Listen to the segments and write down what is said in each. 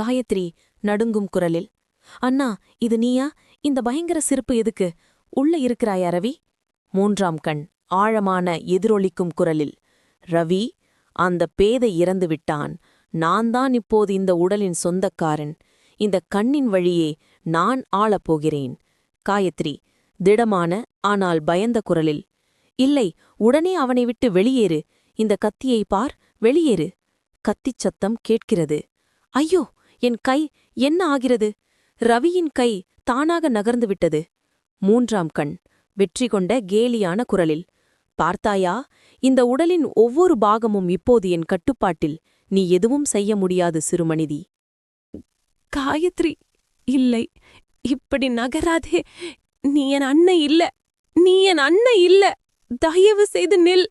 காயத்ரி நடுங்கும் குரலில் அண்ணா இது நீயா? இந்த பயங்கர சிரிப்பு எதுக்கு? உள்ள இருக்கிறாய் ரவி? மூன்றாம் கண் ஆழமான எதிரொலிக்கும் குரலில் ரவி அந்த பேதை இறந்து விட்டான். நான் தான் இப்போது இந்த உடலின் சொந்தக்காரன். இந்த கண்ணின் வழியே நான் ஆளப் போகிறேன். காயத்ரி திடமான ஆனால் பயந்த குரலில் இல்லை உடனே அவனை விட்டு வெளியேறு. இந்த கத்தியை பார் வெளியேறு. கத்திச் சத்தம் கேட்கிறது. ஐயோ என் கை என்ன ஆகிறது? ரவியின் கை தானாக நகர்ந்து விட்டது மூன்றாம் கண். வெற்றி கொண்ட கேலியான குரலில் பார்த்தாயா இந்த உடலின் ஒவ்வொரு பாகமும் இப்போது என் கட்டுப்பாட்டில். நீ எதுவும் செய்ய முடியாது சிறுமணிதி. காயத்ரி இல்லை. இப்படி நகராதே. நீ என் அன்னை இல்ல. நீ என் அன்னை இல்ல. தயவு செய்து நில்.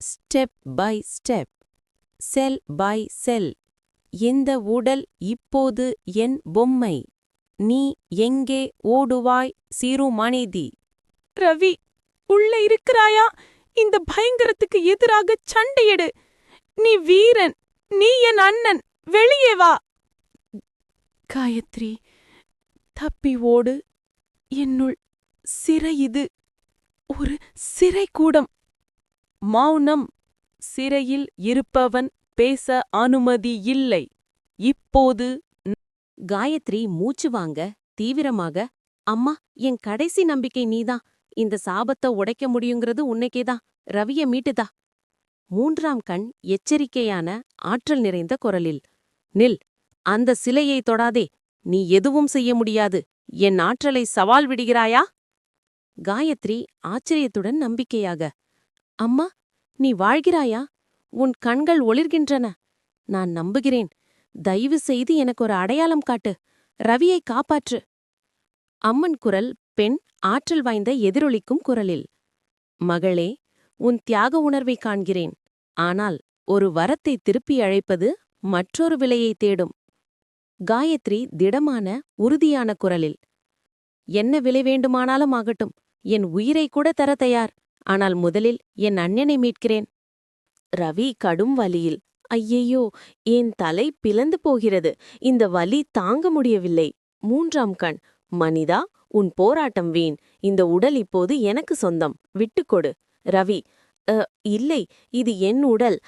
Step by step cell by cell இந்த உடல் இப்போது என் பொம்மை? நீ எங்கே ஓடுவாய் சிறுமனிதி? ரவி உள்ள இருக்கிறாயா? இந்த பயங்கரத்துக்கு எதிராக சண்டையிடு. நீ வீரன் நீ என் அண்ணன் வெளியே வா. காயத்ரி தப்பி ஓடு. என்னுள் சிறை இது. ஒரு சிறைக்கூடம். மௌனம். சிறையில் இருப்பவன் பேச அனுமதி இல்லை. இப்போது காயத்ரி மூச்சு வாங்க தீவிரமாக அம்மா என் கடைசி நம்பிக்கை நீதான். இந்த சாபத்தை உடைக்க முடியுங்கிறது உன்னைக்கேதான் ரவிய மீட்டுதா மூன்றாம் கண் எச்சரிக்கையான ஆற்றல் நிறைந்த குரலில் நில் அந்த சிலையை தொடாதே. நீ எதுவும் செய்ய முடியாது. என் ஆற்றலை சவால் விடுகிறாயா? காயத்ரி ஆச்சரியத்துடன் நம்பிக்கையாக அம்மா நீ வாழ்கிறாயா? உன் கண்கள் ஒளிர்கின்றன. நான் நம்புகிறேன். தயவு செய்து எனக்கு ஒரு அடையாளம் காட்டு. ரவியை காப்பாற்று. அம்மன் குரல் பெண் ஆற்றல் வாய்ந்த எதிரொலிக்கும் குரலில். மகளே உன் தியாக உணர்வை காண்கிறேன். ஆனால் ஒரு வரத்தை திருப்பி அழைப்பது மற்றொரு விலையை தேடும். காயத்ரி திடமான உறுதியான குரலில். என்ன விலை வேண்டுமானாலும் ஆகட்டும். என் உயிரை கூட தர தயார். ஆனால் முதலில் என் அண்ணனை மீட்கிறேன். ரவி கடும் வலியில். ஐயையோ என் தலை பிளந்து போகிறது. இந்த வலி தாங்க முடியவில்லை. மூன்றாம் கண். மனிதா உன் போராட்டம் வீண். இந்த உடல் இப்போது எனக்கு சொந்தம். விட்டுக்கொடு ரவி "அ, இல்லை. இது என் உடல்.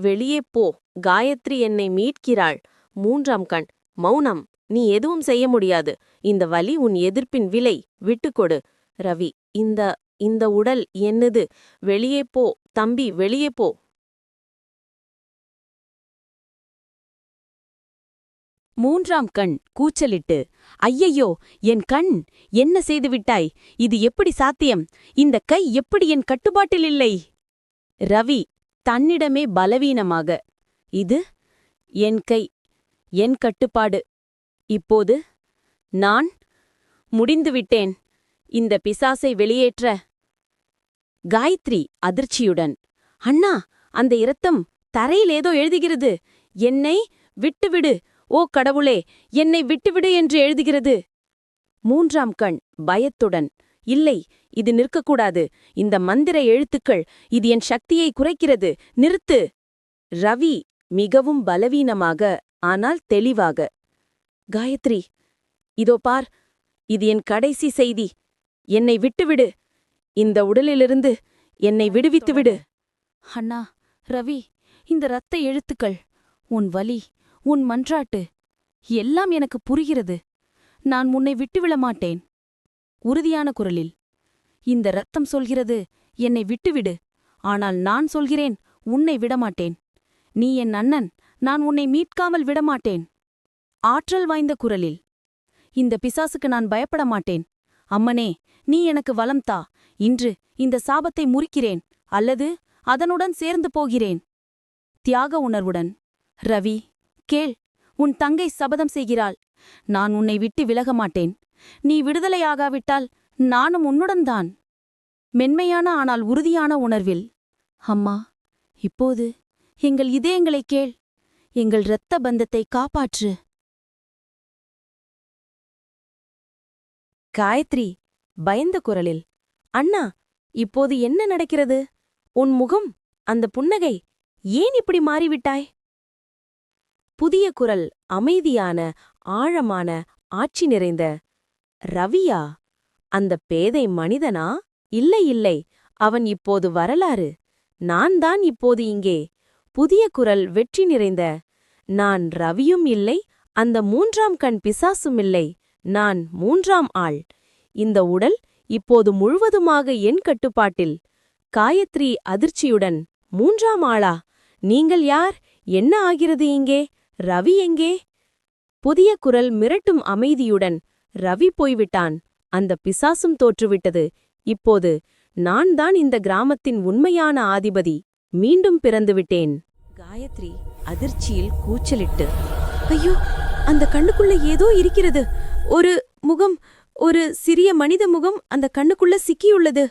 வெளியே போ. காயத்ரி என்னை மீட்கிறாள். மூன்றாம் கண். மௌனம். நீ எதுவும் செய்ய முடியாது. இந்த வலி உன் எதிர்ப்பின் விலை. விட்டுக்கொடு ரவி இந்த இந்த உடல் என்னது? வெளியே போ. தம்பி வெளியே போ. மூன்றாம் கண் கூச்சலிட்டு ஐயையோ என் கண் என்ன செய்துவிட்டாய் இது எப்படி சாத்தியம்? இந்த கை எப்படி என் கட்டுப்பாட்டில் இல்லை? ரவி தன்னிடமே பலவீனமாக இது என் கை என் கட்டுப்பாடு. இப்போது நான் முடிந்துவிட்டேன் இந்த பிசாசை வெளியேற்ற. காயத்ரி அதிர்ச்சியுடன் அண்ணா அந்த இரத்தம் தரையில் ஏதோ எழுதுகிறது. என்னை விட்டுவிடு. ஓ கடவுளே என்னை விட்டுவிடு என்று எழுதுகிறது. மூன்றாம் கண் பயத்துடன் இல்லை இது நிற்கக்கூடாது. இந்த மந்திர எழுத்துக்கள் இது என் சக்தியை குறைக்கிறது. நிறுத்து. ரவி மிகவும் பலவீனமாக ஆனால் தெளிவாக. காயத்ரி இதோ பார் இது என் கடைசி செய்தி. என்னை விட்டுவிடு. இந்த உடலிலிருந்து என்னை விடுவித்துவிடு. அண்ணா ரவி இந்த இரத்த எழுத்துக்கள் உன் வலி உன் மன்றாட்டு. எல்லாம் எனக்கு புரிகிறது. நான் உன்னை விட்டுவிட மாட்டேன். உறுதியான குரலில் இந்த ரத்தம் சொல்கிறது என்னை விட்டுவிடு ஆனால் நான் சொல்கிறேன் உன்னை விடமாட்டேன் நீ என் அண்ணன் நான் உன்னை மீட்காமல் விடமாட்டேன் ஆற்றல் வாய்ந்த குரலில் இந்த பிசாசுக்கு நான் பயப்பட மாட்டேன். அம்மனே நீ எனக்கு வலம் தா. இன்று இந்த சாபத்தை முறிக்கிறேன் அல்லது அதனுடன் சேர்ந்து போகிறேன். தியாக உணர்வுடன் ரவி கேள் உன் தங்கை சபதம் செய்கிறாள். நான் உன்னை விட்டு விலக மாட்டேன் நீ விடுதலையாகாவிட்டால் நானும் உன்னுடன்தான். மென்மையான ஆனால் உறுதியான உணர்வில் அம்மா இப்போது எங்கள் இதயங்களை கேள். எங்கள் இரத்த பந்தத்தை காப்பாற்று. காயத்ரி பயந்த குரலில் அண்ணா இப்போது என்ன நடக்கிறது? உன் முகம் அந்த புன்னகை ஏன் இப்படி மாறிவிட்டாய்? புதிய குரல் அமைதியான ஆழமான ஆட்சி நிறைந்த ரவியா அந்த பேதை மனிதனா? இல்லை இல்லை அவன் இப்போது வரலாறு. நான் தான் இப்போது இங்கே. புதிய குரல் வெற்றி நிறைந்த. நான் ரவியும் இல்லை அந்த மூன்றாம் கண் பிசாசும் இல்லை. நான் மூன்றாம் ஆள். இந்த உடல் இப்போது முழுவதுமாக என் கட்டுப்பாட்டில். காயத்ரி அதிர்ச்சியுடன் மூன்றாம் ஆளா? நீங்கள் யார்? என்ன ஆகிறது இங்கே? ரவி எங்கே? புதிய குரல் மிரட்டும் அமைதியுடன் ரவி போய்விட்டான். அந்த பிசாசும் தோற்றுவிட்டது. இப்போது நான் தான் இந்த கிராமத்தின் உண்மையான ஆதிபதி. மீண்டும் பிறந்துவிட்டேன். காயத்ரி அதிர்ச்சியில் கூச்சலிட்டு ஐயோ அந்த கண்ணுக்குள்ள ஏதோ இருக்கிறது. ஒரு முகம் ஒரு சிறிய மனித முகம் அந்த கண்ணுக்குள்ள சிக்கியுள்ளது.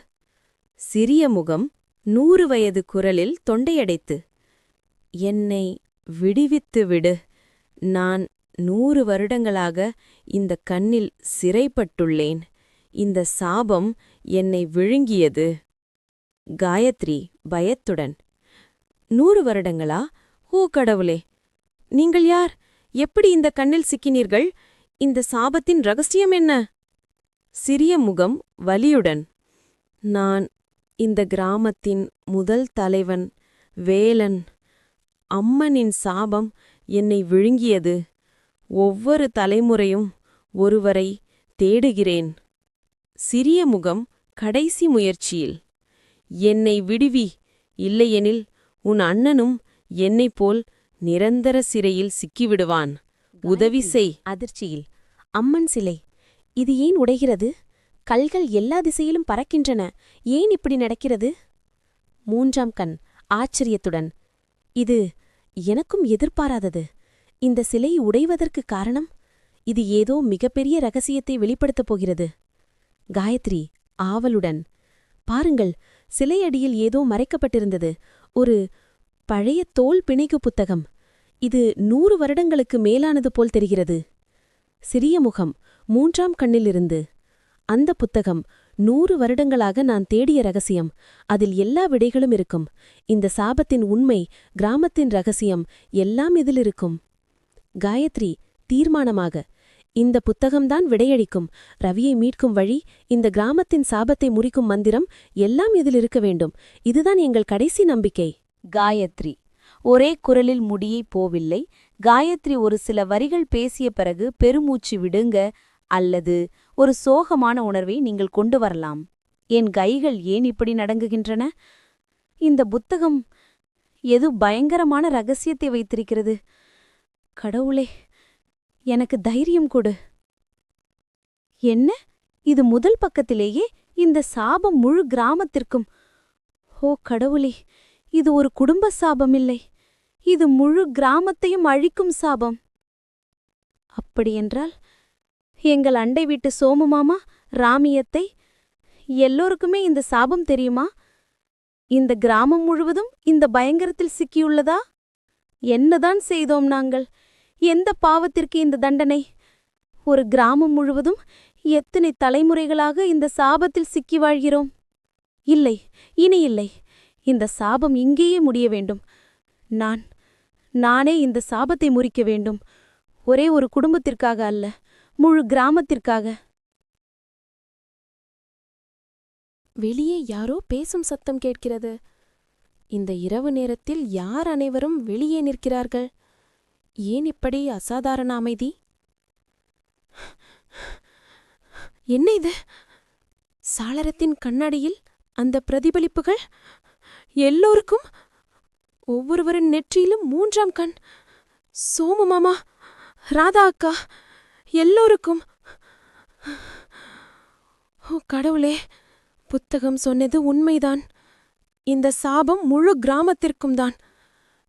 சிறிய முகம் நூறு வயது குரலில் தொண்டையடைத்து என்னை விடுவித்து விடு. நான் நூறு வருடங்களாக இந்த கண்ணில் சிறைப்பட்டுள்ளேன். இந்த சாபம் என்னை விழுங்கியது. காயத்ரி பயத்துடன் நூறு வருடங்களா? ஓ கடவுளே நீங்கள் யார்? எப்படி இந்த கண்ணில் சிக்கினீர்கள்? இந்த சாபத்தின் ரகசியம் என்ன? சிறிய முகம் வலியுடன் நான் இந்த கிராமத்தின் முதல் தலைவன் வேலன் அம்மனின் சாபம் என்னை விழுங்கியது. ஒவ்வொரு தலைமுறையும் ஒருவரை தேடுகிறேன். சிறிய முகம் கடைசி முயற்சியில். என்னை விடுவி இல்லையெனில் உன் அண்ணனும் என்னைப் போல் நிரந்தர சிறையில் சிக்கிவிடுவான். உதவி செய். அதிர்ச்சியில். அம்மன் சிலை இது ஏன் உடைகிறது? கல்கள் எல்லா திசையிலும் பறக்கின்றன. ஏன் இப்படி நடக்கிறது? மூன்றாம் கண் ஆச்சரியத்துடன். இது எனக்கும் எதிர்பாராதது. இந்த சிலை உடைவதற்கு காரணம் இது ஏதோ மிகப்பெரிய ரகசியத்தை வெளிப்படுத்தப் போகிறது. காயத்ரி ஆவலுடன் பாருங்கள் சிலையடியில் ஏதோ மறைக்கப்பட்டிருந்தது. ஒரு பழைய தோல் பிணைக்கு புத்தகம். இது நூறு வருடங்களுக்கு மேலானது போல் தெரிகிறது. சிறிய முகம் மூன்றாம் கண்ணிலிருந்து. அந்த புத்தகம் நூறு வருடங்களாக நான் தேடிய ரகசியம். அதில் எல்லா விடைகளும் இருக்கும். இந்த சாபத்தின் உண்மை கிராமத்தின் ரகசியம் எல்லாம் இதில் இருக்கும். காயத்ரி தீர்மானமாக. இந்த புத்தகம்தான் விடையளிக்கும். ரவியை மீட்கும் வழி இந்த கிராமத்தின் சாபத்தை முறிக்கும் மந்திரம் எல்லாம் இதில் இருக்க வேண்டும். இதுதான் எங்கள் கடைசி நம்பிக்கை. காயத்ரி ஒரே குரலில் முடியை போவில்லை. காயத்ரி ஒரு சில வரிகள் பேசிய பிறகு பெருமூச்சு விடுங்க அல்லது ஒரு சோகமான உணர்வை நீங்கள் கொண்டு வரலாம். என் கைகள் ஏன் இப்படி நடங்குகின்றன? இந்த புத்தகம் எது பயங்கரமான ரகசியத்தை வைத்திருக்கிறது? கடவுளே எனக்கு தைரியம் கொடு. என்ன? இது முதல் பக்கத்திலேயே இந்த சாபம் முழு கிராமத்திற்கும். ஓ கடவுளே இது ஒரு குடும்ப சாபம் இல்லை இது முழு கிராமத்தையும் அழிக்கும் சாபம். அப்படியென்றால் எங்கள் அண்டை வீட்டு சோமு மாமா ராமியத்தை எல்லோருக்குமே இந்த சாபம் தெரியுமா? இந்த கிராமம் முழுவதும் இந்த பயங்கரத்தில் சிக்கியுள்ளதா? என்னதான் செய்தோம் நாங்கள்? எந்த பாவத்திற்கு இந்த தண்டனை? ஒரு கிராமம் முழுவதும் எத்தனை தலைமுறைகளாக இந்த சாபத்தில் சிக்கி வாழ்கிறோம்? இல்லை இனி இல்லை. இந்த சாபம் இங்கேயே முடிய வேண்டும். நான் நானே இந்த சாபத்தை முறிக்க வேண்டும். ஒரே ஒரு குடும்பத்திற்காக அல்ல. முழு கிராமத்திற்காக. வெளியே யாரோ பேசும் சத்தம் கேட்கிறது. இந்த இரவு நேரத்தில் யார் அனைவரும் வெளியே நிற்கிறார்கள்? ஏன் இப்படி அசாதாரண அமைதி? என்ன இது? சாளரத்தின் கண்ணாடியில் அந்த பிரதிபலிப்புகள்? எல்லோருக்கும்? ஒவ்வொருவரின் நெற்றியிலும் மூன்றாம் கண். சோமு மாமா ராதா அக்கா எல்லோருக்கும். ஓ கடவுளே புத்தகம் சொன்னது உண்மைதான். இந்த சாபம் முழு கிராமத்திற்கும் தான்.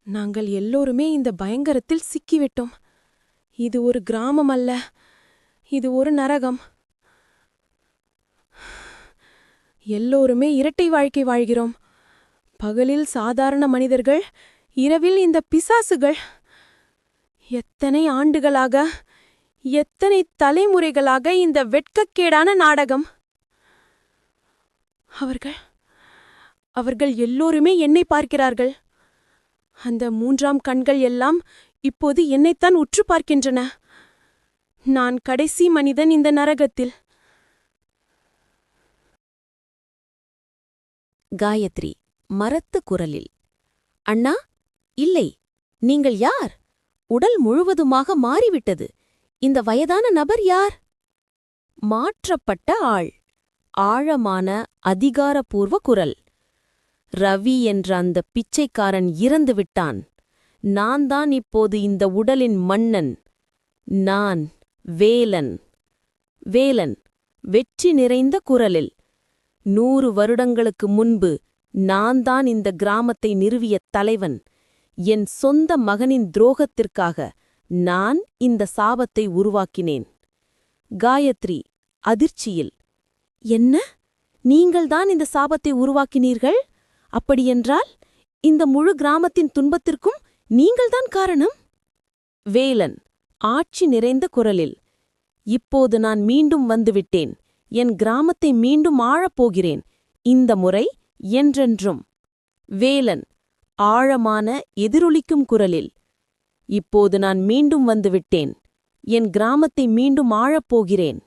நாங்கள் எல்லோருமே இந்த பயங்கரத்தில் சிக்கிவிட்டோம். இது ஒரு கிராமம் அல்ல இது ஒரு நரகம். எல்லோருமே இரட்டை வாழ்க்கை வாழ்கிறோம். பகலில் சாதாரண மனிதர்கள் இரவில் இந்த பிசாசுகள். எத்தனை ஆண்டுகளாக எத்தனை தலைமுறைகளாக இந்த வெட்கக்கேடான நாடகம்? அவர்கள் அவர்கள் எல்லோருமே என்னை பார்க்கிறார்கள். அந்த மூன்றாம் கண்கள் எல்லாம் இப்போது என்னைத்தான் உற்று பார்க்கின்றன. நான் கடைசி மனிதன் இந்த நரகத்தில். காயத்ரி மரத்து குரலில் அண்ணா இல்லை நீங்கள் யார்? உடல் முழுவதுமாக மாறிவிட்டது. இந்த வயதான நபர் யார்? மாற்றப்பட்ட ஆள். ஆழமான அதிகாரப்பூர்வ குரல். ரவி என்ற அந்த பிச்சைக்காரன் இறந்து விட்டான். நான் தான் இப்போது இந்த உடலின் மன்னன். நான் வேலன். வேலன் வெற்றி நிறைந்த குரலில். நூறு வருடங்களுக்கு முன்பு நான் தான் இந்த கிராமத்தை நிறுவிய தலைவன். என் சொந்த மகனின் துரோகத்திற்காக நான் இந்த சாபத்தை உருவாக்கினேன். காயத்ரி அதிர்ச்சியில் என்ன? நீங்கள்தான் இந்த சாபத்தை உருவாக்கினீர்கள்? அப்படியென்றால் இந்த முழு கிராமத்தின் துன்பத்திற்கும் நீங்கள்தான் காரணம்? வேலன் ஆட்சி நிறைந்த குரலில் இப்போது நான் மீண்டும் வந்துவிட்டேன். என் கிராமத்தை மீண்டும் ஆழப்போகிறேன் இந்த முறை என்றென்றும். வேலன் ஆழமான எதிரொலிக்கும் குரலில் இப்போது நான் மீண்டும் வந்துவிட்டேன். என் கிராமத்தை மீண்டும் ஆழப்போகிறேன்